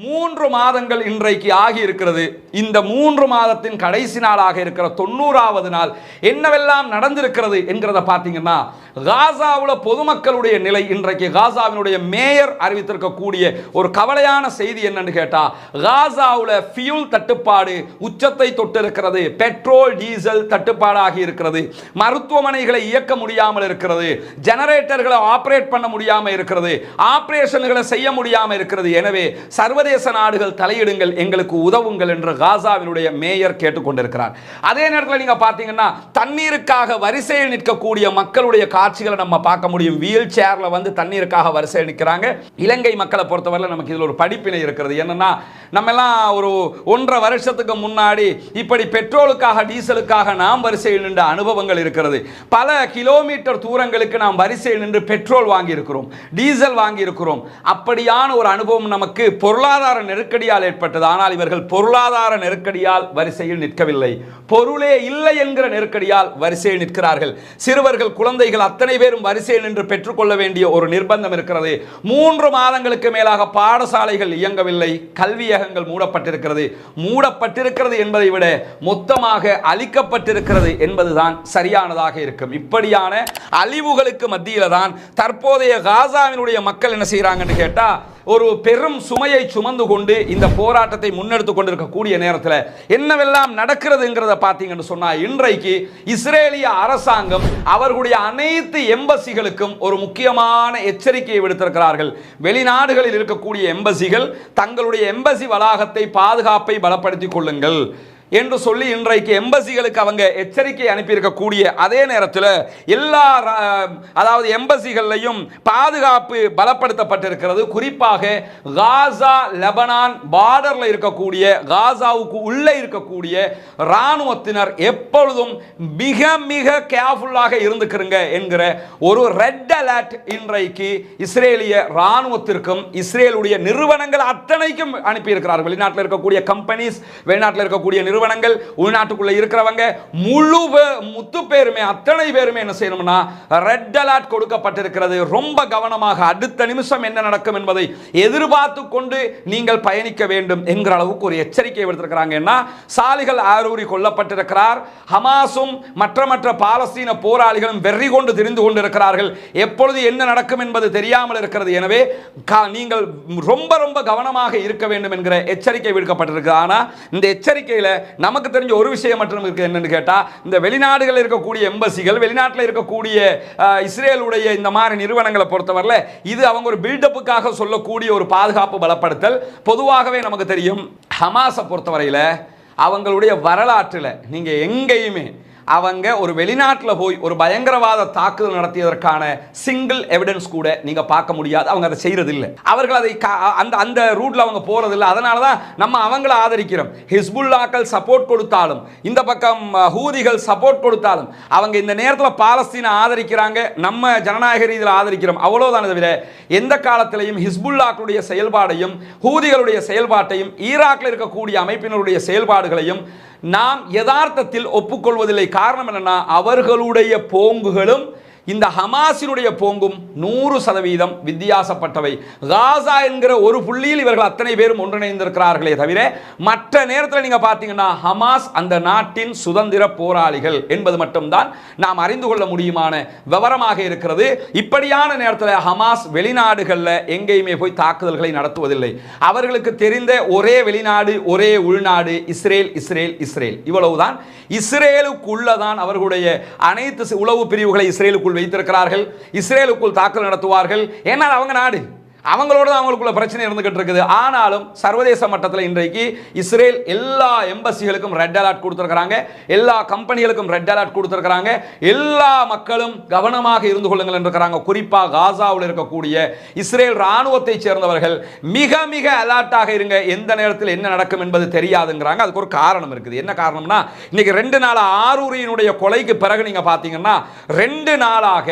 மூன்று மாதங்கள் இன்றைக்கு ஆகி இருக்கிறது இந்த மூன்று மாதத்தின் கடைசி நாளாக இருக்கிற தொண்ணூறாவது நாள் என்னவெல்லாம் நடந்திருக்கிறது என்கிறத பார்த்தீங்கன்னா காசாவில் பொதுமக்களுடைய நிலை இன்றைக்கு காசாவினுடைய மேயர் அறிவித்திருக்கக்கூடிய ஒரு கவலையான செய்தி என்னன்னு கேட்டா காசாவில் ஃபியூல் தட்டுப்பாடு உச்சத்தை தொட்டிருக்கிறது பெட்ரோல் டீசல் தட்டுப்பாடாகி இருக்கிறது மருத்துவமனைகளை இயக்க முடியாமல் இருக்கிறது ஜெனரேட்டர்களை ஆபரேட் பண்ண முடியாமல் இருக்கிறது ஆபரேஷன்களை செய்ய முடியாமல் இருக்கிறது. எனவே சர்வதேச சர்வதேச நாடுகள் தலையிடுங்கள் எங்களுக்கு உதவுங்கள் என்று காசாவினுடைய மேயர் கேட்டுக்கொண்டிருக்கிறார். அதே நேரத்தில் நீங்க பாத்தீங்கன்னா தண்ணீருக்காக வரிசையில் நிற்கக்கூடிய மக்களுடைய காட்சிகளை நம்ம பார்க்க முடியும். வீல் சேர்ல வந்து தண்ணீருக்காக வரிசையில் நிற்கிறாங்க. இலங்கை மக்களை பொறுத்தவரையில் நமக்கு இதில் ஒரு படிப்பினை இருக்கிறது. என்னன்னா நம்ம எல்லாம் ஒரு ஒன்றரை வருஷத்துக்கு முன்னாடி இப்படி பெட்ரோலுக்காக டீசலுக்காக நாம் வரிசையில் நின்ற அனுபவங்கள் இருக்கிறது. பல கிலோமீட்டர் தூரங்களுக்கு நாம் வரிசையில் நின்று பெட்ரோல் வாங்கியிருக்கிறோம் டீசல் வாங்கியிருக்கிறோம். அப்படியான ஒரு அனுபவம் நமக்கு பொருளாதார நெருக்கடியால் ஏற்பட்டது. ஆனால் இவர்கள் பொருளாதார நெருக்கடியால் வரிசையில் நிற்கவில்லை. பொருளே இல்லை என்கிற நெருக்கடியால் வரிசையில் நிற்கிறார்கள். சிறுவர்கள் குழந்தைகள் அத்தனை பேரும் வரிசையில் நின்று பெற்றுக்கொள்ள வேண்டிய ஒரு நிர்பந்தம் இருக்கிறது. மூன்று மாதங்களுக்கு மேலாக பாடசாலைகள் இயங்கவில்லை. கல்வியகங்கள் மூடப்பட்டிருக்கிறது. மூடப்பட்டிருக்கிறது என்பதை விட மொத்தமாக அழிக்கப்பட்டிருக்கிறது என்பதுதான் சரியானதாக இருக்கும். இப்படியான அழிவுகளுக்கு மத்தியில தான் தற்போதைய காசாவினுடைய மக்கள் என்ன செய்யறாங்கன்னு கேட்டால் ஒரு பெரும் சுமையை சுமந்து கொண்டு இந்த போராட்டத்தை முன்னெடுத்து கொண்டிருக்கக்கூடிய நேரத்தில் என்னவெல்லாம் நடக்கிறதுங்கிறத பார்த்தீங்கன்னு சொன்னால் இன்றைக்கு இஸ்ரேலிய அரசாங்கம் அவர்களுடைய அனைத்து எம்பசிகளுக்கும் ஒரு முக்கியமான எச்சரிக்கையை விடுத்திருக்கிறார்கள். வெளிநாடுகளில் இருக்கக்கூடிய எம்பசிகள் தங்களுடைய எம்பசி வளாகத்தை பாதுகாப்பை பலப்படுத்திக் கொள்ளுங்கள். என்று சொல்லி இன்றைக்கு எம்பசிகளுக்கு அவங்க எச்சரிக்கை அனுப்பியிருக்கக்கூடிய அதே நேரத்தில் எல்லா அதாவது எம்பசிகள்லையும் பாதுகாப்பு பலப்படுத்தப்பட்டிருக்கிறது. குறிப்பாக காசா லெபனான் பார்டரில் இருக்கக்கூடிய காசாவுக்கு உள்ளே இருக்கக்கூடிய இராணுவத்தினர் எப்பொழுதும் மிக மிக கேர்ஃபுல்லாக இருந்துக்கிறங்க என்கிற ஒரு ரெட் அலர்ட் இன்றைக்கு இஸ்ரேலிய இராணுவத்திற்கும் இஸ்ரேலுடைய நிறுவனங்கள் அத்தனைக்கும் அனுப்பியிருக்கிறார்கள். வெளிநாட்டில் இருக்கக்கூடிய கம்பெனிஸ் வெளிநாட்டில் இருக்கக்கூடிய நிறுவனங்கள் உள்நாட்டுக்குள்ள இருக்கிறவங்க முழு முத்து பேருமே அத்தனை பேருமே என்ன செய்யணும்னா ரெட் அலர்ட் கொடுக்கப்பட்டிருக்கிறது. ரொம்ப கவனமாக அடுத்த நிமிஷம் என்ன நடக்கும் என்பதை எதிர்பார்த்து கொண்டு நீங்கள் பயணிக்க வேண்டும் என்கிற அளவுக்கு ஒரு எச்சரிக்கை விடுத்திருக்கிறாங்க. என்ன சாலிகள் ஆரூரி கொல்லப்பட்டிருக்கிறார். ஹமாஸும் மற்ற மற்ற பாலஸ்தீன போராளிகளும் வெறி கொண்டு திரிந்து கொண்டிருக்கிறார்கள். எப்பொழுது என்ன நடக்கும் என்பது தெரியாமல் இருக்கிறது. எனவே கா- நீங்கள் ரொம்ப ரொம்ப கவனமாக இருக்க வேண்டும் என்கிற எச்சரிக்கை விடுக்கப்பட்டிருக்கு. ஆனால் இந்த எச்சரிக்கையில் நமக்கு தெரிஞ்ச ஒரு விஷயம் மட்டும் இருக்குது என்னென்னு கேட்டால் இந்த வெளிநாடுகளில் இருக்கக்கூடிய எம்பசிகள் வெளிநாட்டில் இருக்கக்கூடிய இஸ்ரேலுடைய இந்த மாதிரி நிறுவனங்களை பொறுத்தவரையில் இது அவங்க ஒரு பில்டப்புக்காக சொல்லக்கூடிய ஒரு பாதுகாப்பு பலப்படுத்தல். பொதுவாகவே நமக்கு தெரியும் ஹமாஸை பொறுத்தவரையில் அவங்களுடைய வரலாற்றில் நீங்கள் எங்கேயுமே அவங்க ஒரு வெளிநாட்டில் போய் ஒரு பயங்கரவாத தாக்குதல் நடத்தியதற்கான சிங்கிள் எவிடன்ஸ் கூட நீங்கள் பார்க்க முடியாது. அவங்க அதை செய்கிறதில்லை அவர்கள் அதை கா- அந்த அந்த ரூட்டில் அவங்க போறது இல்லை அதனால தான் நம்ம அவங்கள ஆதரிக்கிறோம். ஹிஸ்புல்லாக்கள் சப்போர்ட் கொடுத்தாலும் இந்த பக்கம் ஹூதிகள் சப்போர்ட் கொடுத்தாலும் அவங்க இந்த நேரத்தில் பாலஸ்தீனை ஆதரிக்கிறாங்க. நம்ம ஜனநாயக ரீதியில் ஆதரிக்கிறோம். அவ்வளோதான் தவிர எந்த காலத்திலையும் ஹிஸ்புல்லாக்களுடைய செயல்பாடையும் ஹூதிகளுடைய செயல்பாட்டையும் ஈராக்கில் இருக்கக்கூடிய அமைப்பினருடைய செயல்பாடுகளையும் நாம் யதார்த்தத்தில் ஒப்புக்கொள்வதில்லை. காரணம் என்னன்னா அவர்களுடைய போங்குகளும் இந்த ஹமாஸினுடைய போங்கும் நூறு சதவீதம் வித்தியாசப்பட்டவை. காசா என்கிற ஒரு புள்ளியில் இவர்கள் அத்தனை பேரும் ஒன்றிணைந்திருக்கிறார்களே தவிர மற்ற நேரத்தில் நீங்க பார்த்தீங்கன்னா ஹமாஸ் அந்த நாட்டின் சுதந்திர போராளிகள் என்பது மட்டும்தான் நாம் அறிந்து கொள்ள முடியுமான விவரமாக இருக்கிறது. இப்படியான நேரத்தில் ஹமாஸ் வெளிநாடுகளில் எங்கேயுமே போய் தாக்குதல்களை நடத்துவதில்லை. அவர்களுக்கு தெரிந்த ஒரே வெளிநாடு ஒரே உள்நாடு இஸ்ரேல் இஸ்ரேல் இஸ்ரேல். இவ்வளவுதான். இஸ்ரேலுக்குள்ளதான் அவர்களுடைய அனைத்து உளவு பிரிவுகளை இஸ்ரேலுக்குள் வைத்திருக்கிறார்கள். இஸ்ரேலுக்குள் தாக்குதல் நடத்துவார்கள். ஏன்னால் அவங்க நாடு. அவங்களோட தான் அவங்களுக்குள்ள பிரச்சனை இருந்துகிட்டு இருக்குது. ஆனாலும் சர்வதேச மட்டத்தில் இன்றைக்கு இஸ்ரேல் எல்லா எம்பசிகளுக்கும் ரெட் அலர்ட் கொடுத்துருக்குறாங்க. எல்லா கம்பெனிகளுக்கும் ரெட் அலர்ட் கொடுத்துருக்குறாங்க. எல்லா மக்களும் கவனமாக இருந்து கொள்ளுங்கள் என்று இருக்கிறாங்க குறிப்பாக காசாவில் இருக்கக்கூடிய இஸ்ரேல் இராணுவத்தை சேர்ந்தவர்கள் மிக மிக அலர்ட்டாக இருங்க. எந்த நேரத்தில் என்ன நடக்கும் என்பது தெரியாதுங்கிறாங்க. அதுக்கு ஒரு காரணம் இருக்குது. என்ன காரணம்னா இன்னைக்கு ரெண்டு நாள் ஆரூரியினுடைய கொலைக்கு பிறகு நீங்கள் பார்த்தீங்கன்னா ரெண்டு நாளாக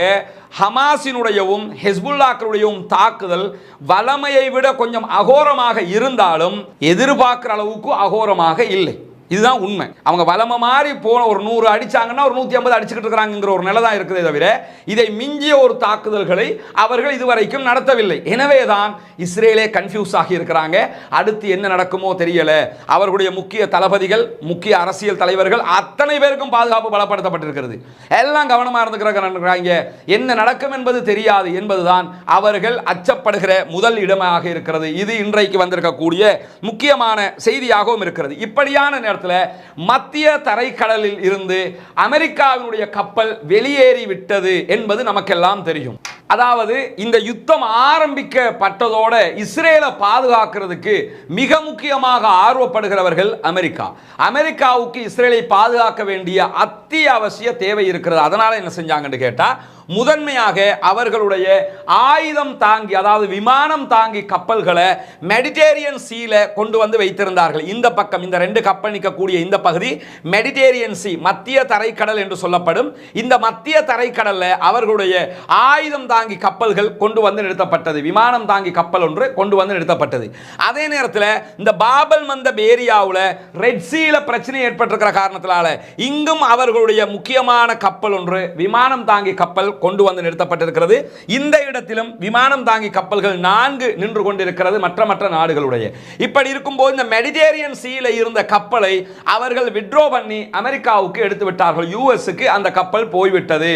ஹமாஸினுடையவும் ஹெஸ்புல்லாக்களுடையவும் தாக்குதல் வலமையை விட கொஞ்சம் அகோரமாக இருந்தாலும் எதிர்பார்க்குற அளவுக்கு அகோரமாக இல்லை. இதுதான் உண்மை. அவங்க வளம மாறி போன ஒரு நூறு அடிச்சாங்கன்னா ஒரு நூற்றி ஐம்பது அடிச்சுக்கிட்டு இருக்கிறாங்கிற ஒரு நிலை தான் இருக்குதே தவிர இதை மிஞ்சிய ஒரு தாக்குதல்களை அவர்கள் இதுவரைக்கும் நடத்தவில்லை. எனவே தான் இஸ்ரேலே கன்ஃபியூஸ் ஆகி இருக்கிறாங்க. அடுத்து என்ன நடக்குமோ தெரியல. அவர்களுடைய முக்கிய தளபதிகள் முக்கிய அரசியல் தலைவர்கள் அத்தனை பேருக்கும் பாதுகாப்பு பலப்படுத்தப்பட்டிருக்கிறது. எல்லாம் கவனமாக இருந்துக்கிறாங்க என்ன நடக்கும் என்பது தெரியாது என்பதுதான் அவர்கள் அச்சப்படுகிற முதல் இடமாக இருக்கிறது. இது இன்றைக்கு வந்திருக்கக்கூடிய முக்கியமான செய்தியாகவும் இருக்கிறது. இப்படியான நேரத்தில் மத்திய தரைக்கடலில் இருந்து அமெரிக்காவினுடைய கப்பல் வெளியேறி விட்டது என்பது நமக்கெல்லாம் தெரியும். அதாவது இந்த யுத்தம் ஆரம்பிக்கப்பட்டதோட இஸ்ரேலை பாதுகாக்கிறதுக்கு மிக முக்கியமாக ஆர்வப்படுகிறவர்கள் அமெரிக்கா. அமெரிக்காவுக்கு இஸ்ரேலை பாதுகாக்க வேண்டிய அத்தியாவசிய தேவை இருக்கிறது. அதனால என்ன செஞ்சாங்கன்னு கேட்டால் முதன்மையாக அவர்களுடைய ஆயுதம் தாங்கி அதாவது விமானம் தாங்கி கப்பல்களை மெடிடேரியன் சீல கொண்டு வந்து வைத்திருந்தார்கள். இந்த பக்கம் இந்த ரெண்டு கப்பல் நிற்கக்கூடிய இந்த பகுதி மெடிடேரியன் சி மத்திய தரைக்கடல் என்று சொல்லப்படும். இந்த மத்திய தரைக்கடலில் அவர்களுடைய ஆயுதம் தாங்கி கப்பல்கள் கொண்டு வந்து நிறுத்தப்பட்டது. விமானம் தாங்கி கப்பல் ஒன்று கொண்டு வந்து நிறுத்தப்பட்டது. அதே நேரத்தில் இந்த பாபல் மந்தப் ஏரியாவில் ரெட் சீல பிரச்சனை ஏற்பட்டிருக்கிற காரணத்தினால இங்கும் அவர்களுடைய முக்கியமான கப்பல் ஒன்று விமானம் தாங்கி கப்பல் கொண்டு வந்து நிறுத்தப்பட்டிருக்கிறது. இந்த இடத்திலும் விமானம் தாங்கி கப்பல்கள் நான்கு நின்று கொண்டிருக்கிறது மற்ற மற்ற நாடுகளுடைய. இப்படி இருக்கும்போது இந்த மெடிடேரியன் சீல இருந்த கப்பலை அவர்கள் விட்ரோ பண்ணி அமெரிக்காவுக்கு எடுத்து விட்டார்கள். யூஎஸ்க்கு அந்த கப்பல் போய்விட்டது.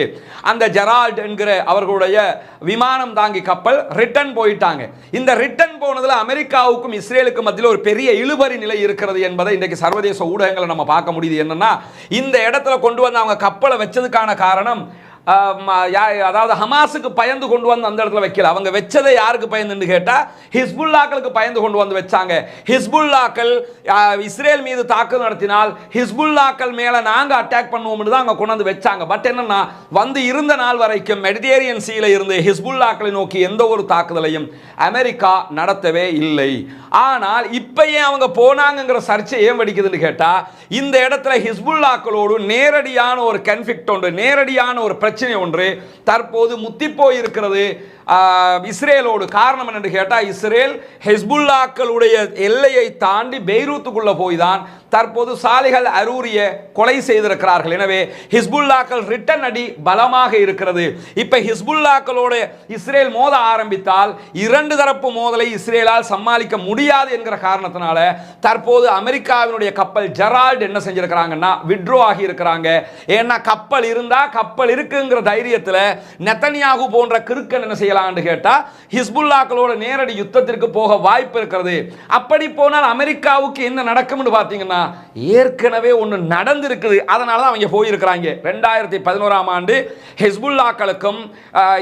அந்த ஜெரால்ட் என்கிற அவர்களுடைய விமானம் தாங்கி கப்பல் ரிட்டர்ன் போயிட்டாங்க. இந்த ரிட்டன் போனதுல அமெரிக்காவுக்கும் இஸ்ரேலுக்கும் மத்தியில் ஒரு பெரிய இழுபறி நிலை இருக்கிறது என்பதை இன்றைக்கு சர்வதேச ஊடகங்களை நம்ம பார்க்க முடியுது என்னன்னா இந்த இடத்துல கொண்டு வந்து அவங்க கப்பலை வச்சதுக்கான காரணம் அதாவது ஹமாஸுக்கு பயந்து கொண்டு வந்து அந்த இடத்துல வைக்கல. அவங்க வச்சதை யாருக்கு பயந்துன்னு கேட்டால் ஹிஸ்புல்லாக்களுக்கு பயந்து கொண்டு வந்து வச்சாங்க. ஹிஸ்புல்லாக்கள் இஸ்ரேல் மீது தாக்குதல் நடத்தினால் ஹிஸ்புல்லாக்கள் மேலே நாங்கள் அட்டாக் பண்ணுவோம்னு தான் அங்கே கொண்டு வந்து வச்சாங்க. பட் என்னன்னா வந்து இருந்த நாள் வரைக்கும் மெடிடேரியன் சீல இருந்து ஹிஸ்புல்லாக்களை நோக்கி எந்த ஒரு தாக்குதலையும் அமெரிக்கா நடத்தவே இல்லை. ஆனால் இப்பயே ஏன் அவங்க போனாங்கங்கிற சர்ச்சை ஏன் வெடிக்குதுன்னு கேட்டால் இந்த இடத்துல ஹிஸ்புல்லாக்களோடு நேரடியான ஒரு கன்ஃபிக்ட் ஒன்று நேரடியான ஒரு பிரச்சனை ஒன்று. தற்போது முத்திப்போயிருக்கிறது இஸ்ரேலோடு. காரணம் என்னென்று கேட்டால் இஸ்ரேல் ஹெஸ்புல்லாக்களுடைய எல்லையை தாண்டி பெய்ரூத்துக்குள்ளே போய் தான் தற்போது சாலைகள் அரூரிய கொலை செய்திருக்கிறார்கள். எனவே ஹிஸ்புல்லாக்கள் ரிட்டன் அடி பலமாக இருக்கிறது. இப்ப ஹிஸ்புல்லாக்களோட இஸ்ரேல் மோத ஆரம்பித்தால் இரண்டு தரப்பு மோதலை இஸ்ரேலால் சமாளிக்க முடியாது என்கிற காரணத்தினால தற்போது அமெரிக்காவினுடைய கப்பல் ஜெரால்ட் என்ன செஞ்சிருக்கிறாங்கன்னா விட்ரோ ஆகி இருக்கிறாங்க. ஏன்னா கப்பல் இருந்தா கப்பல் இருக்குங்கிற தைரியத்தில் நெத்தனியாகு போன்ற கிறுக்கன் என்ன செய்யலாம்னு கேட்டா ஹிஸ்புல்லாக்களோட நேரடி யுத்தத்திற்கு போக வாய்ப்பு இருக்கிறது. அப்படி போனால் அமெரிக்காவுக்கு என்ன நடக்கும்னு பார்த்தீங்கன்னா ஏற்கனவே ஒன்று நடந்திருக்குது. அதனால தான் அவங்க போயிருக்கிறாங்க. ரெண்டாயிரத்தி பதினோராம் ஆண்டு ஹெஸ்புல்லாக்களுக்கும்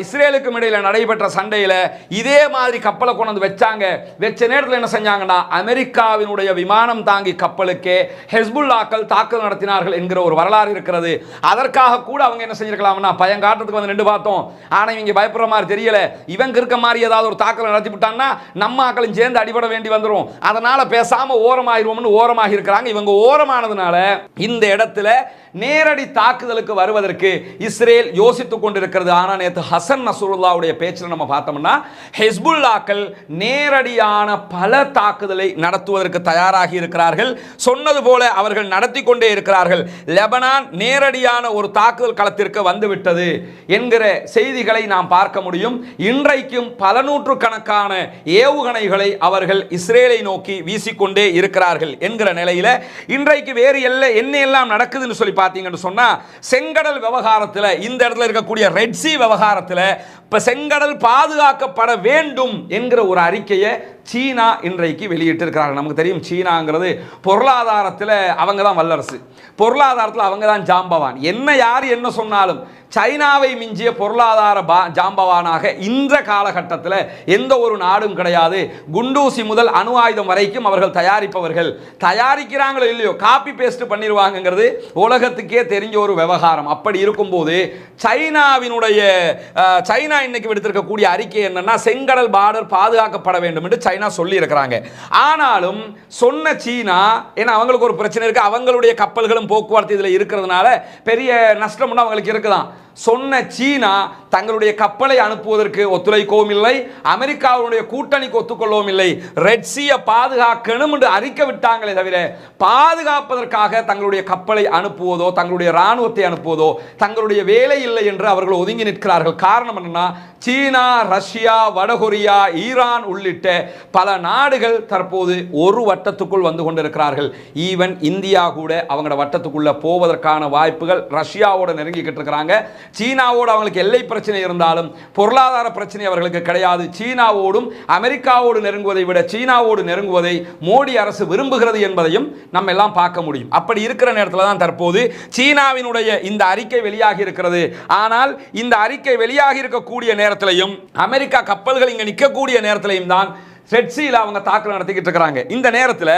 இஸ்ரேலுக்கும் இடையில் நடைபெற்ற சண்டையில் இதே மாதிரி கப்பலை கொண்டு வந்து வச்சாங்க. வச்ச நேரத்தில் என்ன செஞ்சாங்கன்னா அமெரிக்காவினுடைய விமானம் தாங்கி கப்பலுக்கே ஹெஸ்புல்லாக்கள் தாக்குதல் நடத்தினார்கள் என்கிற ஒரு வரலாறு இருக்கிறது. அதற்காக கூட அவங்க என்ன செஞ்சிருக்கலாம்னா பயங்காட்டத்துக்கு வந்து நின்று பார்த்தோம். ஆனால் இவங்க பயப்படுற மாதிரி தெரியல. இவங்க இருக்க மாதிரி ஏதாவது ஒரு தாக்குதல் நடத்தி விட்டாங்கன்னா நம்ம ஆக்களும் சேர்ந்து அடிபட வேண்டி வந்துரும். அதனால பேசாம ஓரமாயிருவோம்னு ஓரமாக இருக்கிறாங்க இவங்க ஓரமானதுனால இந்த இடத்துல நேரடி தாக்குதலுக்கு வருவதற்கு இஸ்ரேல் யோசித்துக் கொண்டிருக்கிறது. ஆனா நேற்று ஹசன் நசூருல்லாவுடைய பேச்சில் நம்ம பார்த்தோம்னா ஹெஸ்புல்லாக்கள் நேரடியான பல தாக்குதலை நடத்துவதற்கு தயாராகி இருக்கிறார்கள். சொன்னது போல அவர்கள் நடத்தி கொண்டே இருக்கிறார்கள். லெபனான் நேரடியான ஒரு தாக்குதல் களத்திற்கு வந்துவிட்டது என்கிற செய்திகளை நாம் பார்க்க முடியும். இன்றைக்கும் பல நூற்றுக்கணக்கான ஏவுகணைகளை அவர்கள் இஸ்ரேலை நோக்கி வீசிக்கொண்டே இருக்கிறார்கள் என்கிற நிலையில் இன்றைக்கு வேறு எல்ல என்ன எல்லாம் நடக்குதுன்னு சொல்லி பார்த்தீங்கன்னு சொன்னால் செங்கடல் விவகாரத்தில் இந்த இடத்துல இருக்கக்கூடிய ரெட்சி விவகாரத்தில் இப்போ செங்கடல் பாதுகாக்கப்பட வேண்டும் என்கிற ஒரு அறிக்கையை சீனா இன்றைக்கு வெளியிட்டிருக்கிறாங்க. நமக்கு தெரியும் சீனாங்கிறது பொருளாதாரத்தில் அவங்க தான் வல்லரசு. பொருளாதாரத்தில் அவங்க தான் ஜாம்பவான். என்ன யார் என்ன சொன்னாலும் சைனாவை மிஞ்சிய பொருளாதார பா ஜாம்பவானாக இந்த காலகட்டத்தில் எந்த ஒரு நாடும் கிடையாது. குண்டூசி முதல் அணு ஆயுதம் வரைக்கும் அவர்கள் தயாரிப்பவர்கள். தயாரிக்கிறாங்களோ இல்லையோ காப்பி பேஸ்ட் பண்ணிடுவாங்கங்கிறது உலகத்துக்கே தெரிஞ்ச ஒரு விவகாரம். அப்படி இருக்கும்போது சைனாவினுடைய சைனா இன்னைக்கு விடுத்திருக்கக்கூடிய அறிக்கை என்னன்னா செங்கடல் பார்டர் பாதுகாக்கப்பட வேண்டும் என்று சைனா சொல்லி இருக்கிறாங்க ஆனாலும் சொன்ன சீனா ஏன்னா அவங்களுக்கு ஒரு பிரச்சனை இருக்கு அவங்களுடைய கப்பல்களும் போக்குவரத்து இதில் இருக்கிறதுனால பெரிய நஷ்டம் அவங்களுக்கு இருக்குதான். சொன்ன சீனா தங்களுடைய கப்பலை அனுப்புவதற்கு ஒத்துழைக்கவும் இல்லை அமெரிக்காவுடைய கூட்டணிக்கு ஒத்துக்கொள்ளவும் இல்லை. ரெட்சியை பாதுகாக்கணும் என்று அறிக்கை விட்டாங்களே தவிர பாதுகாப்பதற்காக தங்களுடைய கப்பலை அனுப்புவதோ தங்களுடைய ராணுவத்தை அனுப்புவதோ தங்களுடைய வேலை இல்லை என்று அவர்கள் ஒதுங்கி நிற்கிறார்கள். காரணம் என்னன்னா சீனா ரஷ்யா வடகொரியா ஈரான் உள்ளிட்ட பல நாடுகள் தற்போது ஒரு வட்டத்துக்குள் வந்து கொண்டிருக்கிறார்கள். ஈவன் இந்தியா கூட அவங்களோட வட்டத்துக்குள்ள போவதற்கான வாய்ப்புகள் ரஷ்யாவோட நெருங்கிக்கிட்டு இருக்கிறாங்க. சீனாவோடு அவங்களுக்கு எல்லை பிரச்சனை இருந்தாலும் பொருளாதார பிரச்சனை அவர்களுக்கு கிடையாது. சீனாவோடும் அமெரிக்காவோடு நெருங்குவதை விட சீனாவோடு நெருங்குவதை மோடி அரசு விரும்புகிறது என்பதையும் நம்ம எல்லாம் பார்க்க முடியும். அப்படி இருக்கிற நேரத்தில் தான் தற்போது சீனாவினுடைய இந்த அறிக்கை வெளியாகி இருக்கிறது. ஆனால் இந்த அறிக்கை வெளியாகி இருக்கக்கூடிய நேரத்திலையும் அமெரிக்கா கப்பல்கள் இங்க நிற்கக்கூடிய நேரத்திலையும் தான் ரெட்சியில் அவங்க தாக்குதல் நடத்திக்கிட்டு இருக்கிறாங்க. இந்த நேரத்தில்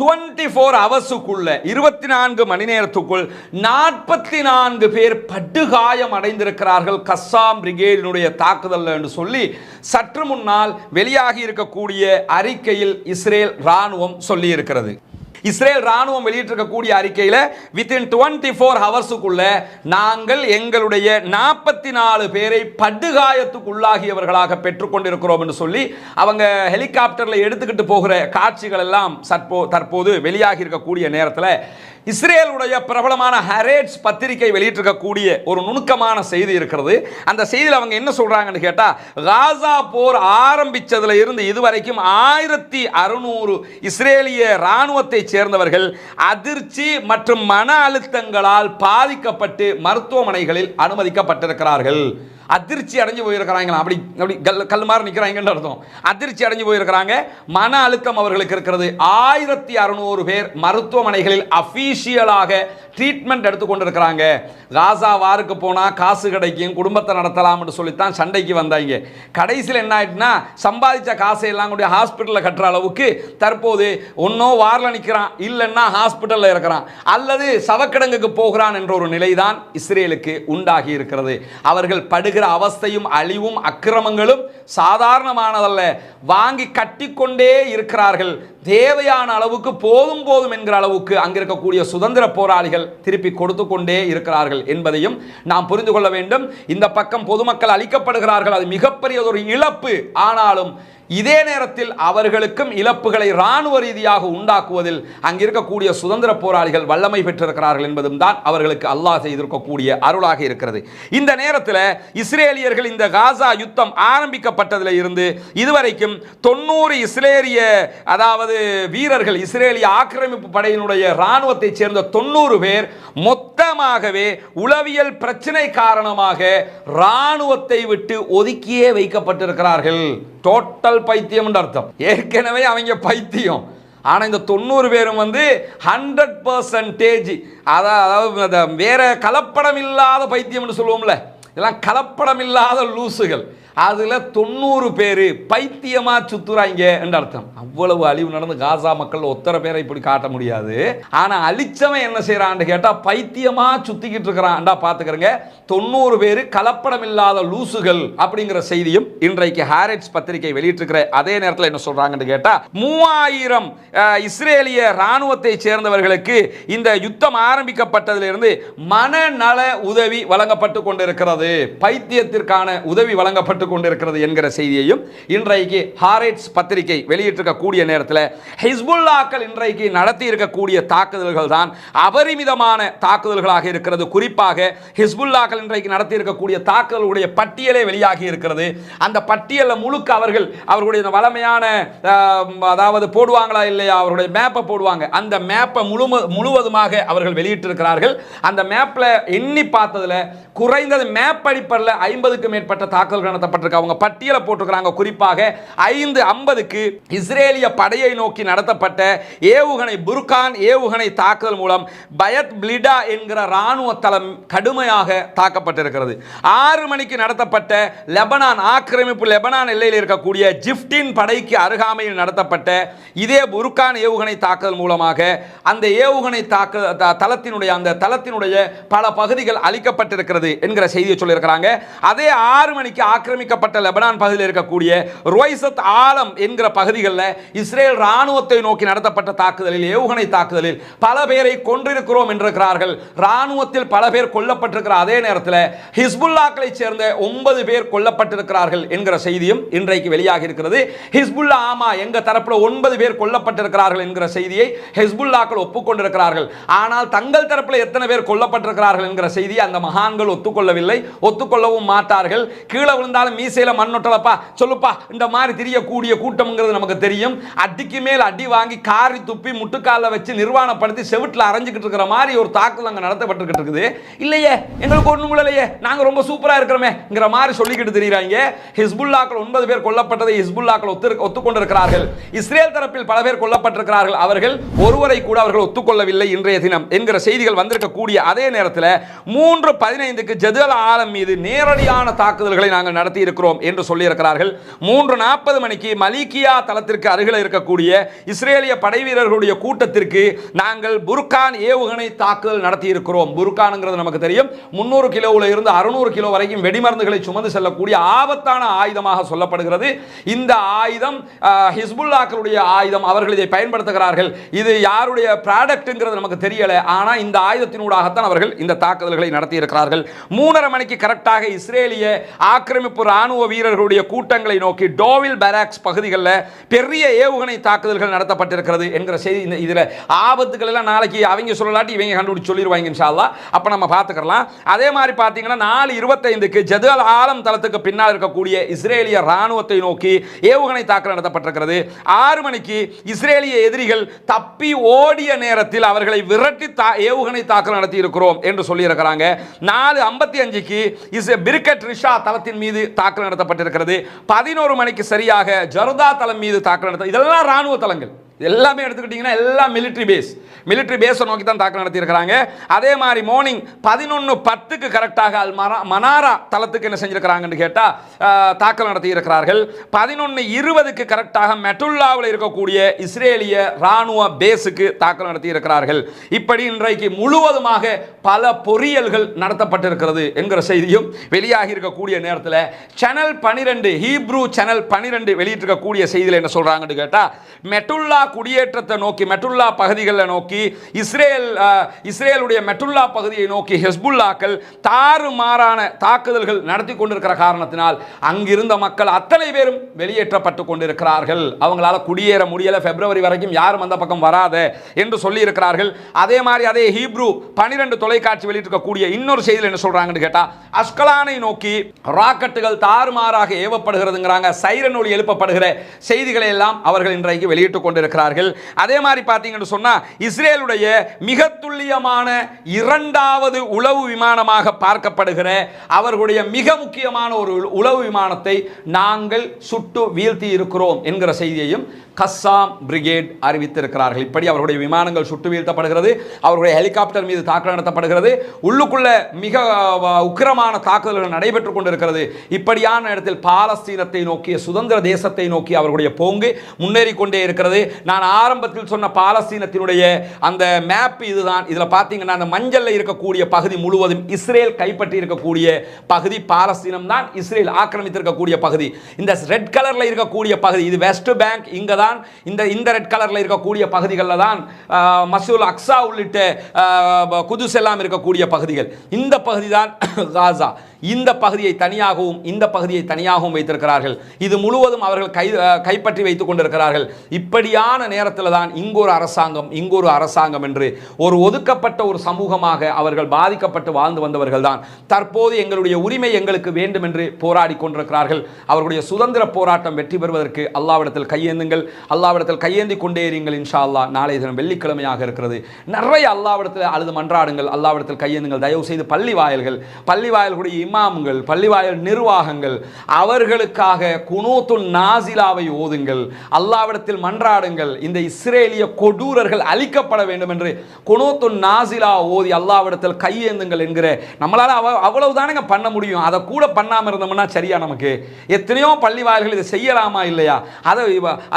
டுவெண்ட்டி ஃபோர் ஹவர்ஸுக்குள்ள இருபத்தி நான்கு மணி நேரத்துக்குள் நாற்பத்தி நான்கு பேர் படுகாயம் அடைந்திருக்கிறார்கள் கஸ்ஸாம் பிரிகேடினுடைய தாக்குதல் என்று சொல்லி சற்று முன்னால் வெளியாகி இருக்கக்கூடிய அறிக்கையில் இஸ்ரேல் ராணுவம் சொல்லியிருக்கிறது. இஸ்ரேல் ராணுவம் வெளியிட்டிருக்கக்கூடிய அறிக்கையில் வித்தின் டுவெண்ட்டி ஃபோர் ஹவர்ஸுக்குள்ள நாங்கள் எங்களுடைய நாற்பத்தி நாலு பேரை படுகாயத்துக்குள்ளாகியவர்களாக பெற்றுக்கொண்டிருக்கிறோம் என்று சொல்லி அவங்க ஹெலிகாப்டரில் எடுத்துக்கிட்டு போகிற காட்சிகள் எல்லாம் சற்போ தற்போது வெளியாகி இருக்கக்கூடிய நேரத்தில் இஸ்ரேலுடைய பிரபலமான ஹரேட்ஸ் பத்திரிகை வெளியிட்டிருக்கக்கூடிய ஒரு நுணுக்கமான செய்தி இருக்கிறது. அந்த செய்தியில் அவங்க என்ன சொல்கிறாங்கன்னு கேட்டால் காசா போர் ஆரம்பிச்சதுல இருந்து இதுவரைக்கும் ஆயிரத்தி அறுநூறு இஸ்ரேலிய ராணுவத்தை சேர்ந்தவர்கள் அதிர்ச்சி மற்றும் மன அழுத்தங்களால் பாதிக்கப்பட்டு மருத்துவமனைகளில் அனுமதிக்கப்பட்டிருக்கிறார்கள். அதிர்ச்சி அடைஞ்சு போயிருக்கிறாங்களா அப்படி அப்படி கல் கல் மாதிரி நிற்கிறாங்கன்ற அர்த்தம். அதிர்ச்சி அடைஞ்சு போயிருக்கிறாங்க. மன அழுத்தம் அவர்களுக்கு இருக்கிறது. ஆயிரத்தி அறுநூறு பேர் மருத்துவமனைகளில் அஃபீஷியலாக ட்ரீட்மெண்ட் எடுத்துக்கொண்டிருக்கிறாங்க. காசா வாருக்கு போனால் காசு கிடைக்கும் குடும்பத்தை நடத்தலாம்னு சொல்லித்தான் சண்டைக்கு வந்தாங்க. கடைசியில் என்ன ஆயிட்டுனா சம்பாதிச்ச காசை எல்லாம் கூட ஹாஸ்பிட்டலில் கட்டுற அளவுக்கு தற்போது ஒன்றோ வாரில் நிற்கிறான் இல்லைன்னா ஹாஸ்பிட்டலில் இருக்கிறான். அல்லது சவக்கிடங்குக்கு போகிறான் என்ற ஒரு நிலைதான் இஸ்ரேலுக்கு உண்டாகி இருக்கிறது. அவர்கள் படுகிற அவஸ்தையும் அழிவும் அக்கிரமங்களும் சாதாரணமானதல்ல. வாங்கி கட்டிக்கொண்டே இருக்கிறார்கள். தேவையான அளவுக்கு போதும் போதும் என்கிற அளவுக்கு அங்கிருக்கக்கூடிய சுதந்திர போராளிகள் திருப்பி கொடுத்து கொண்டே இருக்கிறார்கள் என்பதையும் நாம் புரிந்து கொள்ள வேண்டும். இந்த பக்கம் பொதுமக்கள் அளிக்கப்படுகிறார்கள். அது மிகப்பெரியதொரு இழப்பு. ஆனாலும் இதே நேரத்தில் அவர்களுக்கும் இழப்புகளை இராணுவ ரீதியாக உண்டாக்குவதில் அங்கிருக்கக்கூடிய சுதந்திர போராளிகள் வல்லமை பெற்றிருக்கிறார்கள் என்பதும் தான் அவர்களுக்கு அல்லாஹ் செய்திருக்கக்கூடிய அருளாக இருக்கிறது. இந்த நேரத்தில் இஸ்ரேலியர்கள் இந்த காசா யுத்தம் ஆரம்பிக்கப்பட்டதில் இருந்து இதுவரைக்கும் தொண்ணூறு இஸ்ரேலிய அதாவது வீரர்கள் இஸ்ரேலிய ஆக்கிரமிப்பு படையினுடைய இராணுவத்தைச் சேர்ந்த தொண்ணூறு பேர் மொத்தமாகவே உளவியல் பிரச்சனை காரணமாக இராணுவத்தை விட்டு ஒதுக்கியே வைக்கப்பட்டிருக்கிறார்கள். டோட்டல் பைத்தியம் அர்த்தம். ஏற்கனவே அவங்க பைத்தியம். ஆனால் இந்த தொண்ணூறு பேரும் வந்து ஹண்ட்ரட் பர்சன்டேஜ் அதாவது அந்த வேற கலப்படம் இல்லாத பைத்தியம்னு சொல்லுவோம்ல. இதெல்லாம் கலப்படம் இல்லாத லூசுகள். அதில் தொண்ணூறு பேர் பைத்தியமாக சுத்துறாங்க என்று அர்த்தம். அவ்வளவு அழிவு நடந்து காசா மக்கள் ஒத்தரை பேரை இப்படி காட்ட முடியாது. ஆனால் அழிச்சவன் என்ன செய்கிறான்னு கேட்டால் பைத்தியமாக சுத்திக்கிட்டு இருக்கிறான்டா பார்த்துக்கிறங்க தொண்ணூறு பேர் கலப்படம் இல்லாத லூசுகள் அப்படிங்கிற செய்தியும் இன்றைக்கு ஹாரிட்ஸ் பத்திரிகை வெளியிட்டிருக்கிற அதே நேரத்தில் என்ன சொல்றாங்கன்னு கேட்டால் மூவாயிரம் இஸ்ரேலிய இராணுவத்தை சேர்ந்தவர்களுக்கு இந்த யுத்தம் ஆரம்பிக்கப்பட்டதிலிருந்து மனநல உதவி வழங்கப்பட்டு கொண்டிருக்கிறது. பைத்தியத்திற்கான உதவி வழங்கப்பட்டு நடந்து கொண்டிருக்கிறது என்கிற செய்தியையும் இன்றைக்கு ஹாரேட்ஸ் பத்திரிகை வெளியிட்டிருக்கக்கூடிய நேரத்தில் ஹிஸ்புல்லாக்கள் இன்றைக்கு நடத்தி இருக்கக்கூடிய தாக்குதல்கள் தான் அபரிமிதமான தாக்குதல்களாக இருக்கிறது. குறிப்பாக ஹிஸ்புல்லாக்கள் இன்றைக்கு நடத்தி இருக்கக்கூடிய தாக்குதலுடைய பட்டியலே வெளியாகி இருக்கிறது. அந்த பட்டியலில் முழுக்க அவர்கள் அவர்களுடைய வளமையான அதாவது போடுவாங்களா இல்லையா அவருடைய மேப்பை போடுவாங்க. அந்த மேப்பை முழு முழுவதுமாக அவர்கள் வெளியிட்டிருக்கிறார்கள். அந்த மேப்பில் எண்ணி பார்த்ததில் குறைந்தது மேப் அடிப்படையில் ஐம்பதுக்கு மேற்பட்ட தாக்குதல்கள் நடத்தப்பட்டிருக்கு. அவங்க பட்டியலை போட்டிருக்கிறாங்க. குறிப்பாக ஐந்து ஐம்பதுக்கு இஸ்ரேலிய படையை நோக்கி நடத்தப்பட்ட ஏவுகணை புர்கான் ஏவுகணை தாக்குதல் மூலம் பயத் பிளிடா என்கிற இராணுவ தளம் கடுமையாக தாக்கப்பட்டிருக்கிறது. ஆறு மணிக்கு நடத்தப்பட்ட லெபனான் ஆக்கிரமிப்பு லெபனான் எல்லையில் இருக்கக்கூடிய ஜிப்டின் படைக்கு அருகாமையில் நடத்தப்பட்ட இதே புர்கான் ஏவுகணை தாக்குதல் மூலமாக அந்த ஏவுகணை தாக்கு தளத்தினுடைய அந்த தளத்தினுடைய பல பகுதிகள் அளிக்கப்பட்டிருக்கிறது என்கிற செய்தியை சொல்லியிருக்கிறாங்க. அதே ஆறு மணிக்கு ஆக்கிரமி ஆக்கிரமிக்கப்பட்ட லெபனான் பகுதியில் இருக்கக்கூடிய ரோய்சத் ஆலம் என்கிற பகுதிகளில் இஸ்ரேல் ராணுவத்தை நோக்கி நடத்தப்பட்ட தாக்குதலில் ஏவுகணை தாக்குதலில் பல பேரை கொன்றிருக்கிறோம் என்றிருக்கிறார்கள். ராணுவத்தில் பல பேர் கொல்லப்பட்டிருக்கிற அதே நேரத்தில் ஹிஸ்புல்லாக்களை சேர்ந்த ஒன்பது பேர் கொல்லப்பட்டிருக்கிறார்கள் என்கிற செய்தியும் இன்றைக்கு வெளியாகி இருக்கிறது. ஹிஸ்புல்லா ஆமா எங்க தரப்பில் ஒன்பது பேர் கொல்லப்பட்டிருக்கிறார்கள் என்கிற செய்தியை ஹிஸ்புல்லாக்கள் ஒப்புக்கொண்டிருக்கிறார்கள். ஆனால் தங்கள் தரப்பில் எத்தனை பேர் கொல்லப்பட்டிருக்கிறார்கள் என்கிற செய்தியை அந்த மகான்கள் ஒத்துக்கொள்ளவில்லை. ஒத்துக்கொள்ளவும் மாட்டார்கள். கீழே விழுந்தால் இருந்தாலும் மீசையில் மண்ணொட்டலப்பா சொல்லுப்பா இந்த மாதிரி தெரியக்கூடிய கூட்டம்ங்கிறது நமக்கு தெரியும். அடிக்கு மேல் அடி வாங்கி காரி துப்பி முட்டுக்காலில் வச்சு நிர்வாணப்படுத்தி செவிட்டில் அரைஞ்சிக்கிட்டு இருக்கிற மாதிரி ஒரு தாக்குதல் அங்கே நடத்தப்பட்டுக்கிட்டு இருக்குது. இல்லையே எங்களுக்கு ஒன்றும் கூட இல்லையே நாங்கள் ரொம்ப சூப்பராக இருக்கிறோமேங்கிற மாதிரி சொல்லிக்கிட்டு தெரியுறாங்க. ஹிஸ்புல்லாக்கள் ஒன்பது பேர் கொல்லப்பட்டதை ஹிஸ்புல்லாக்கள் ஒத்து ஒத்துக்கொண்டிருக்கிறார்கள். இஸ்ரேல் தரப்பில் பல பேர் கொல்லப்பட்டிருக்கிறார்கள். அவர்கள் ஒருவரை கூட அவர்கள் ஒத்துக்கொள்ளவில்லை இன்றைய தினம் என்கிற செய்திகள் வந்திருக்கக்கூடிய அதே நேரத்தில் மூன்று பதினைந்துக்கு ஜெதல் ஆலம் மீது நேரடியான தாக்குதல்களை நாங்கள் நடத்த இருக்கிறோம் என்று சொல்லியிருக்கிறார்கள். மூன்று நாற்பது மணிக்கு மலிகியா தளத்திற்கு அருகில் இருக்கக்கூடிய இஸ்ரேலிய படை வீரர்களுடைய கூட்டத்திற்கு நாங்கள் புர்கான் ஏவுகணை தாக்குதல் நடத்தி இருக்கிறோம். புர்கானுங்கிறது நமக்கு தெரியும். முன்னூறு கிலோவில் இருந்து அறுநூறு கிலோ வரைக்கும் வெடிமருந்துகளை சுமந்து செல்லக்கூடிய ஆபத்தான ஆயுதமாக சொல்லப்படுகிறது. இந்த ஆயுதம் ஹிஸ்புல்லாக்களுடைய ஆயுதம். அவர்கள் இதை பயன்படுத்துகிறார்கள். இது யாருடைய ப்ராடக்ட்ங்கிறது நமக்கு தெரியல. ஆனால் இந்த ஆயுதத்தினூடாகத்தான் அவர்கள் இந்த தாக்குதல்களை நடத்தியிருக்கிறார்கள். மூணரை மணிக்கு கரெக்டாக இஸ்ரேலிய ஆக்கிரமிப்பு ராணுவ வீரர்களுடைய கூட்டங்களை நோக்கி டோவில் பராக்ஸ் பகுதிகளில் பெரிய ஏவுகணை தாக்குதல்கள் நடத்தப்பட்டிருக்கிறது என்கிற செய்தி இந்த இதில் ஆபத்துக்கள் எல்லாம் நாளைக்கு அவங்க சொல்லலாட்டி இவங்க கண்டுபிடிச்சு சொல்லிடுவாங்க இன்ஷா அப்போ நம்ம பார்த்துக்கலாம் அதே மாதிரி பார்த்தீங்கன்னா நாலு இருபத்தைந்துக்கு ஜதல் ஆலம் தளத்துக்கு பின்னால் இருக்கக்கூடிய இஸ்ரேலிய ராணுவத்தை நோக்கி ஏவுகணை தாக்குதல் நடத்தப்பட்டிருக்கிறது. ஆறு மணிக்கு இஸ்ரேலிய எதிரிகள் தப்பி ஓடிய நேரத்தில் அவர்களை விரட்டி தா ஏவுகணை தாக்குதல் நடத்தி இருக்கிறோம் என்று சொல்லியிருக்கிறாங்க. நாலு ஐம்பத்தி அஞ்சுக்கு இஸ் பிரிக்கட் ரிஷா தளத்தின் மீது தாக்குதல் நடத்தப்பட்டிருக்கிறது. பதினோரு மணிக்கு சரியாக ஜர்தா தளம் மீது தாக்குதல் நடத்த இதெல்லாம் ராணுவ தளங்கள். எல்லாமே எடுத்துக்கிட்டிங்கன்னா எல்லாம் மிலிட்ரி பேஸ் மிலிட்ரி பேஸை நோக்கி தான் தாக்குதல் நடத்தியிருக்கிறாங்க. அதே மாதிரி மார்னிங் பதினொன்று பத்துக்கு கரெக்டாக அல் மரா மனாரா தளத்துக்கு என்ன செஞ்சுருக்கிறாங்கன்னு கேட்டால் தாக்கல் நடத்தியிருக்கிறார்கள். பதினொன்று இருபதுக்கு கரெக்டாக மெட்டுல்லாவில் இருக்கக்கூடிய இஸ்ரேலிய ராணுவ பேஸுக்கு தாக்கல் நடத்தியிருக்கிறார்கள். இப்படி இன்றைக்கு முழுவதுமாக பல பொறியியல்கள் நடத்தப்பட்டிருக்கிறது என்கிற செய்தியும் வெளியாகி இருக்கக்கூடிய நேரத்தில் சேனல் பனிரெண்டு ஹீப்ரூ சேனல் பனிரெண்டு வெளியிட்டிருக்கக்கூடிய செய்தியில் என்ன சொல்கிறாங்கன்னு கேட்டால் மெட்டுல்லா குடியேற்றத்தை நோக்கி மெட்டுல்லா பகுதிகளை நோக்கி இஸ்ரேல் இஸ்ரேலுடைய மெட்டுல்லா பகுதியை நோக்கி ஹெஸ்புல்லாக்கள் தாறுமாறான தாக்குதல்கள் நடத்தி கொண்டிருக்கிற காரணத்தினால் அங்கிருந்த மக்கள் அத்தனை பேரும் வெளியேற்றப்பட்டு கொண்டிருக்கிறார்கள். அவங்களால குடியேற முடியலை. பிப்ரவரி வரைக்கும் யாரும் அந்த பக்கம் வராத என்று சொல்லியிருக்கிறார்கள். அதே மாதிரி அதே ஹீப்ரூ பனிரெண்டு தொலைக்காட்சி வெளியிட்டிருக்கக்கூடிய இன்னொரு செய்தியில் என்ன சொல்றாங்கன்னு கேட்டால் அஸ்கலானை நோக்கி ராக்கெட்டுகள் தாறுமாறாக ஏவப்படுகிறதுங்கிறாங்க. சைரன் ஒளி எழுப்பப்படுகிற செய்திகளை எல்லாம் அவர்கள் இன்றைக்கு வெளியிட்டுக் கொண்டிருக்கிறார்கள். அதே மாதிரி பார்த்தீங்கன்னு சொன்னா இஸ்ரேலுடைய மிக துல்லியமான இரண்டாவது உளவு விமானமாக பார்க்கப்படுகிற அவர்களுடைய மிக முக்கியமான ஒரு உளவு விமானத்தை நாங்கள் சுட்டு வீழ்த்தி இருக்கிறோம் என்கிற செய்தியையும் கஸ்ஸாம் பிரிகேட் அறிவித்திருக்கிறார்கள். இப்படி அவர்களுடைய விமானங்கள் சுட்டு வீழ்த்தப்படுகிறது அவர்களுடைய ஹெலிகாப்டர் மீது தாக்குதல் நடத்தப்படுகிறது. உள்ளுக்குள்ள மிக உக்கிரமான தாக்குதல்கள் நடைபெற்றுக் கொண்டிருக்கிறது. இப்படியான இடத்தில் பாலஸ்தீனத்தை நோக்கிய சுதந்திர தேசத்தை நோக்கி அவர்களுடைய போங்கு முன்னேறி கொண்டே இருக்கிறது. நான் ஆரம்பத்தில் சொன்ன பாலஸ்தீனத்தினுடைய அந்த மேப் இதுதான். இதில் பார்த்தீங்கன்னா அந்த மஞ்சளில் இருக்கக்கூடிய பகுதி முழுவதும் இஸ்ரேல் கைப்பற்றி இருக்கக்கூடிய பகுதி பாலஸ்தீனம் தான் இஸ்ரேல் ஆக்கிரமித்திருக்கக்கூடிய பகுதி. இந்த ரெட் கலரில் இருக்கக்கூடிய பகுதி இது வெஸ்ட் பேங்க் இங்கே தான் இந்த இந்த ரெட் கலர்ல இருக்கக்கூடிய பகுதிகளில் தான் மசூல் அக்ஸா உள்ளிட்ட குதுசெல்லாம் குதுஸ் எல்லாம் இருக்கக்கூடிய பகுதிகள். இந்த பகுதி தான் காசா. இந்த பகுதியை தனியாகவும் இந்த பகுதியை தனியாகவும் வைத்திருக்கிறார்கள். இது முழுவதும் அவர்கள் கை கைப்பற்றி வைத்துக் கொண்டிருக்கிறார்கள். இப்படியான நேரத்தில் தான் இங்கொரு அரசாங்கம் இங்கொரு அரசாங்கம் என்று ஒரு ஒதுக்கப்பட்ட ஒரு சமூகமாக அவர்கள் பாதிக்கப்பட்டு வாழ்ந்து வந்தவர்கள் தான். தற்போது எங்களுடைய உரிமை எங்களுக்கு வேண்டும் என்று போராடி கொண்டிருக்கிறார்கள். அவர்களுடைய சுதந்திர போராட்டம் வெற்றி பெறுவதற்கு அல்லாவிடத்தில் கையேந்துங்கள். அல்லாவிடத்தில் கையேந்தி கொண்டே இருங்கள் இன்ஷா அல்லா நாளைய தினம் வெள்ளிக்கிழமையாக இருக்கிறது. நிறைய அல்லாவிடத்தில் அழுது மன்றாடுங்கள். அல்லாவிடத்தில் கையேந்துங்கள். தயவு செய்து பள்ளி வாயல்கள் பள்ளி வாயல்களுடைய இமாம்கள் பள்ளிவாயல் நிர்வாகங்கள் அவர்களுக்காக குனூத்துன் நாசிலாவை ஓதுங்கள் அல்லாவிடத்தில் மன்றாடுங்கள் இந்த இஸ்ரேலிய கொடூரர்கள் அழிக்கப்பட வேண்டும் என்று குனூத்துன் நாசிலா ஓதி அல்லாவிடத்தில் கையேந்துங்கள் என்கிற நம்மளால அவ அவ்வளவு தானேங்க பண்ண முடியும். அதை கூட பண்ணாமல் இருந்தோம்னா சரியா நமக்கு? எத்தனையோ பள்ளி வாயில்கள் இதை செய்யலாமா இல்லையா? அதை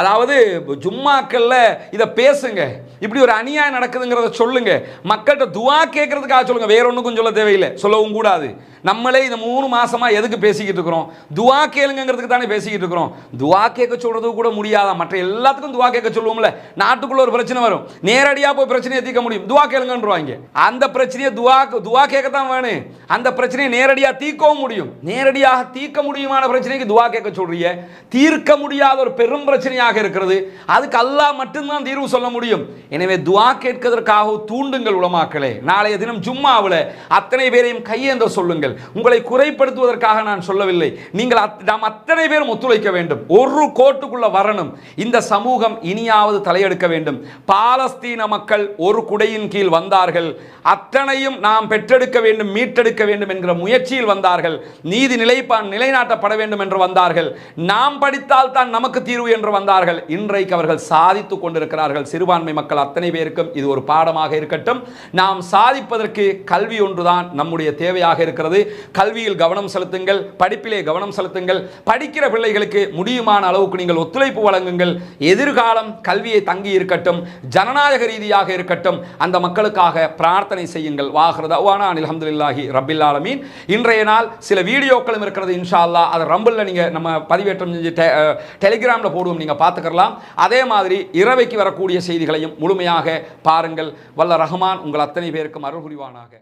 அதாவது ஜும்மாக்கள்ல இதை பேசுங்க. இப்படி ஒரு அநியாயம் நடக்குதுங்கிறத சொல்லுங்க. மக்கள்கிட்ட துவா கேட்கறதுக்காக சொல்லுங்க. வேற ஒன்றுக்கும் சொல்ல தேவையில்லை. சொல்லவும் கூடாது. நம்மளே இந்த மூணு மாசமா எதுக்கு பேசிக்கிட்டு இருக்கிறோம்? துவா கேளுங்கிறதுக்கு தானே பேசிக்கிட்டு இருக்கிறோம். துவா கேட்க சொல்றது கூட முடியாதா? மற்ற எல்லாத்துக்கும் துவா கேட்க சொல்லுவோம்ல. நாட்டுக்குள்ள ஒரு பிரச்சனை வரும். நேரடியா போய் பிரச்சனையை தீர்க்க முடியும். துவா கேளுங்கன்றவாங்க. அந்த பிரச்சனையை துவா துவா கேட்கத்தான் வேணும். அந்த பிரச்சனையை நேரடியாக தீர்க்கவும் முடியும். நேரடியாக தீர்க்க முடியுமான பிரச்சனைக்கு துவா கேட்க சொல்றிய தீர்க்க முடியாத ஒரு பெரும் பிரச்சனையாக இருக்கிறது. அதுக்கு அல்லாஹ் மட்டும்தான் தீர்வு சொல்ல முடியும். எனவே துவா கேட்கதற்காக தூண்டுங்கள் உலமாக்களே. நாளைய தினம் ஜும்மாவில் அத்தனை பேரையும் கையேந்த சொல்லுங்கள். உங்களை குறைப்படுத்துவதற்காக நான் சொல்லவில்லை. நீங்கள் நாம் அத்தனை பேரும் ஒத்துழைக்க வேண்டும். ஒரு கோட்டுக்குள்ள வரணும். இந்த சமூகம் இனியாவது தலையெடுக்க வேண்டும். பாலஸ்தீன மக்கள் ஒரு குடையின் கீழ் வந்தார்கள். அத்தனையும் நாம் பெற்றெடுக்க வேண்டும் மீட்டெடுக்க வேண்டும் என்கிற முயற்சியில் வந்தார்கள். நீதி நிலைப்பா நிலைநாட்டப்பட வேண்டும் என்று வந்தார்கள். நாம் படித்தால் தான் நமக்கு தீர்வு என்று வந்தார்கள். இன்றைக்கு அவர்கள் சாதித்துக் கொண்டிருக்கிறார்கள். சிறுபான்மை மக்கள் அத்தனை பேருக்கும் இது ஒரு பாடமாக இருக்கட்டும். நாம் சாதிப்பதற்கு கல்வி ஒன்றுதான் நம்முடைய தேவையாக இருக்கிறது. கல்வியில் கவனம் செலுத்துங்கள் படிப்பிலே கவனம் செலுத்துங்கள். படிக்கிற பிள்ளைகளுக்கு முடியுமான அளவுக்கு நீங்கள் ஒத்துழைப்பு வழங்குங்கள். எதிர்காலம் கல்வியை தங்கி இருக்கட்டும் ஜனநாயக ரீதியாக இருக்கட்டும் அந்த மக்களுக்காக பிரார்த்தனை செய்யுங்கள். வாஹ்ரதா வானா அல்ஹம்துலில்லாஹி ரப்பில் ஆலமீன். இன்றைய நாள் சில வீடியோக்களும் இருக்கிறது இன்ஷா அல்லாஹ் அதை ரம்பிளில் நீங்கள் நம்ம பதிவேற்றம் செஞ்சு டெலிகிராமில் போடுவோம் நீங்கள் பார்த்துக்கலாம் அதே மாதிரி இரவைக்கு வரக்கூடிய செய்திகளையும் முழுமையாக பாருங்கள். வல்ல ரஹ்மான் உங்கள் அத்தனை பேருக்கும் அருள் புரிவானாக.